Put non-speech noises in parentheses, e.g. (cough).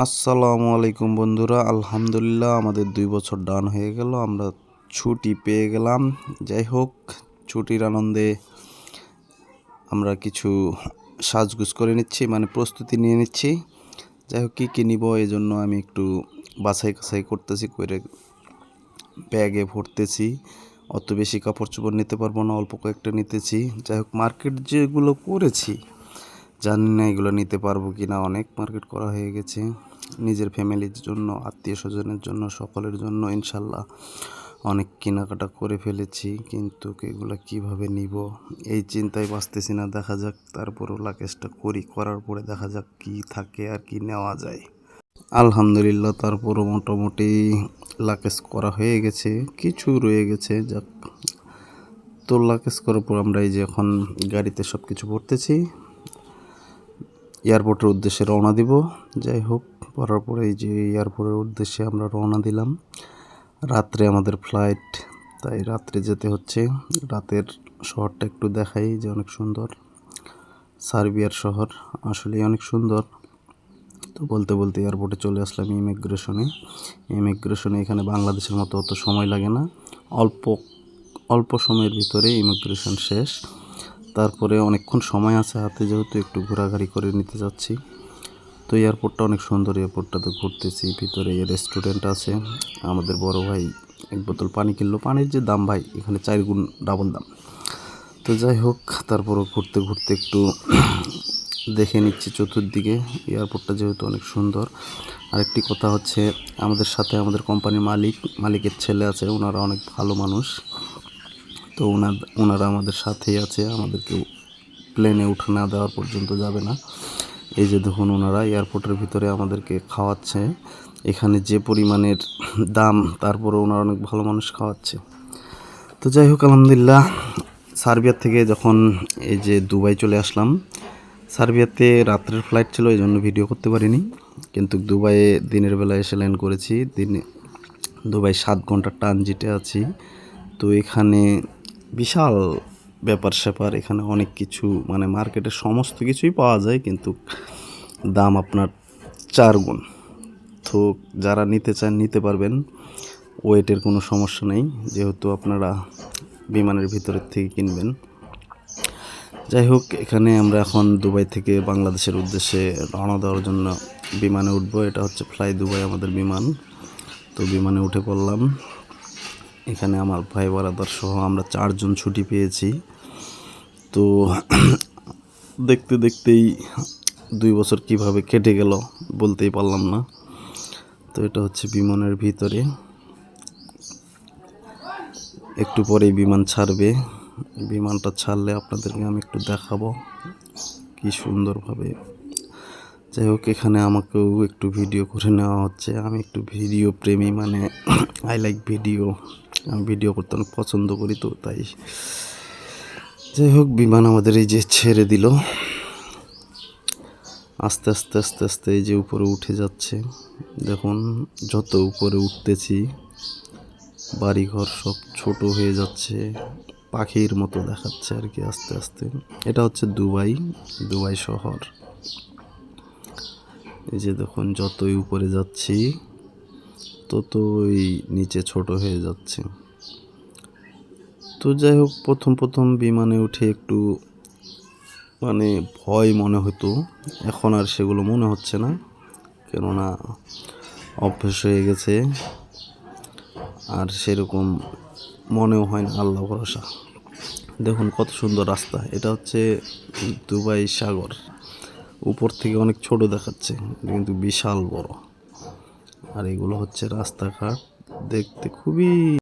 আসসালামু আলাইকুম বন্ধুরা, আলহামদুলিল্লাহ আমাদের দুই বছর ডান হয়ে গেল, আমরা ছুটি পেয়ে গেলাম। যাই হোক, ছুটির আনন্দে আমরা কিছু সাজগুজ করে নিচ্ছি মানে প্রস্তুতি নিয়ে নিচ্ছি। যাই হোক, কী কী নিব এই জন্য আমি একটু বাছাই কাছাই করতেছি, করে ব্যাগে ভরতেছি। অত বেশি কাপড় চোপড় নিতে পারব না, অল্প কয়েকটা নিতেছি। যাই হোক মার্কেট যেগুলো করেছি জানি না এগুলো নিতে পারব কি না অনেক মার্কেট করা হয়ে গেছে। নিজের ফ্যামিলির জন্য, আত্মীয় স্বজনের জন্য, সকলের জন্য ইনশাল্লাহ অনেক কেনাকাটা করে ফেলেছি, কিন্তু এগুলো কীভাবে নিব? এই চিন্তায় বাঁচতেছি না, দেখা যাক, তারপরও লাকেশটা করি, করার পরে দেখা যাক কি থাকে আর কি নেওয়া যায়। আলহামদুলিল্লাহ, তারপরও মোটামুটি লাকেশ করা হয়ে গেছে, কিছু রয়ে গেছে, যাক। তো লাকেশ করার পর আমরা এই যে এখন গাড়িতে সব কিছু ভরতেছি। এয়ারপোর্টের উদ্দেশ্যে রওনা দিব। যাই হোক, পড়ার পরে এই যে এয়ারপোর্টের উদ্দেশ্যে আমরা রওনা দিলাম। রাত্রে আমাদের ফ্লাইট, তাই রাত্রে যেতে হচ্ছে। রাতের শহরটা একটু দেখাই যে অনেক সুন্দর। সার্বিয়ার শহর আসলে অনেক সুন্দর। তো বলতে বলতে এয়ারপোর্টে চলে আসলাম ইমিগ্রেশনে। ইমিগ্রেশনে এখানে বাংলাদেশের মতো অত সময় লাগে না। অল্প অল্প সময়ের ভিতরে ইমিগ্রেশন শেষ। তারপরে অনেকক্ষণ সময় আছে হাতে যেহেতু একটু ঘোরাঘুরি করে নিতে যাচ্ছি। তো এয়ারপোর্টটা অনেক সুন্দর এয়ারপোর্টটাতে ঘুরতেছি, ভিতরে রেস্টুরেন্ট আছে। আমাদের বড় ভাই এক বোতল পানি কিনলো। পানির যে দাম ভাই, এখানে চার গুণ ডাবল দাম। তো যাই হোক, তারপরও ঘুরতে ঘুরতে একটু (clears throat) দেখে নিচ্ছি চতুর্দিকে। এয়ারপোর্টটা যেহেতু অনেক সুন্দর। আরেকটি কথা হচ্ছে, আমাদের সাথে আমাদের কোম্পানির মালিক, মালিকের ছেলে আছে, ওনারা অনেক ভালো মানুষ। তো ওনার ওনারা আমাদের সাথেই আছে, আমাদেরকে প্লেনে উঠে না দেওয়ার পর্যন্ত যাবে না। এই যে দেখুন ওনারা এয়ারপোর্টের ভিতরে আমাদেরকে খাওয়াচ্ছে। এখানে যে পরিমাণের দাম তারপরে ওনারা অনেক ভালো মানুষ খাওয়াচ্ছে। তো যাই হোক, আলহামদুলিল্লাহ, সার্বিয়ার থেকে যখন এই যে দুবাই চলে আসলাম, সার্বিয়াতে রাত্রের ফ্লাইট ছিল, এই জন্য ভিডিও করতে পারিনি। কিন্তু দুবাইয়ে দিনের বেলা এসে ল্যান্ড করেছি। দিনে, দুবাই সাত ঘণ্টা ট্রানজিটে আছি। তো এখানে বিশাল ব্যাপার স্যাপার, এখানে অনেক কিছু মানে মার্কেটের সমস্ত কিছুই পাওয়া যায়, কিন্তু দাম আপনার চার গুণ। তো যারা নিতে চান, নিতে পারবেন। ওয়েটের কোনো সমস্যা নেই, যেহেতু আপনারা বিমানের ভিতরের থেকে কিনবেন। যাই হোক, এখানে আমরা এখন দুবাই থেকে বাংলাদেশের উদ্দেশ্যে রওনা দেওয়ার জন্য বিমানে উঠবো। এটা হচ্ছে ফ্লাই দুবাই আমাদের বিমান। তো বিমানে উঠে পড়লাম। এখানে আমার ভাই বারাদার সহ আমরা চারজন ছুটি পেয়েছি। তো দেখতে দেখতেই দুই বছর কীভাবে কেটে গেল বলতেই পারলাম না। তো এটা হচ্ছে বিমানের ভিতরে। একটু পরেই বিমান ছাড়বে। বিমানটা ছাড়লে আপনাদেরকে আমি একটু দেখাবো কি সুন্দরভাবে। যাই হোক, এখানে আমাকেও একটু ভিডিও করে নেওয়া হচ্ছে। আমি একটু ভিডিও প্রেমী মানে আই লাইক ভিডিও আমি ভিডিও করতে অনেক পছন্দ করি তো, তাই যাই হোক, বিমান আমাদের এই যে ছেড়ে দিল। আস্তে আস্তে আস্তে আস্তে এই যে উপরে উঠে যাচ্ছে। দেখুন, যত উপরে উঠতেছি, বাড়িঘর সব ছোট হয়ে যাচ্ছে, পাখির মতো দেখাচ্ছে আর কি আস্তে আস্তে। এটা হচ্ছে দুবাই দুবাই শহর। এই যে দেখুন, যতই উপরে যাচ্ছি ততই নিচে ছোট হয়ে যাচ্ছে। তো যাই হোক, প্রথম প্রথম বিমানে উঠে একটু মানে ভয় মনে হতো। এখন আর সেগুলো মনে হচ্ছে না, কেননা অভ্যেস হয়ে গেছে। আর সেরকম মনেও হয় না, আল্লাহ ভরসা। দেখুন কত সুন্দর রাস্তা। এটা হচ্ছে দুবাই সাগর। উপর থেকে অনেক ছোট দেখাচ্ছে কিন্তু বিশাল বড়। আর এগুলো হচ্ছে রাস্তাঘাট। দেখতে খুবই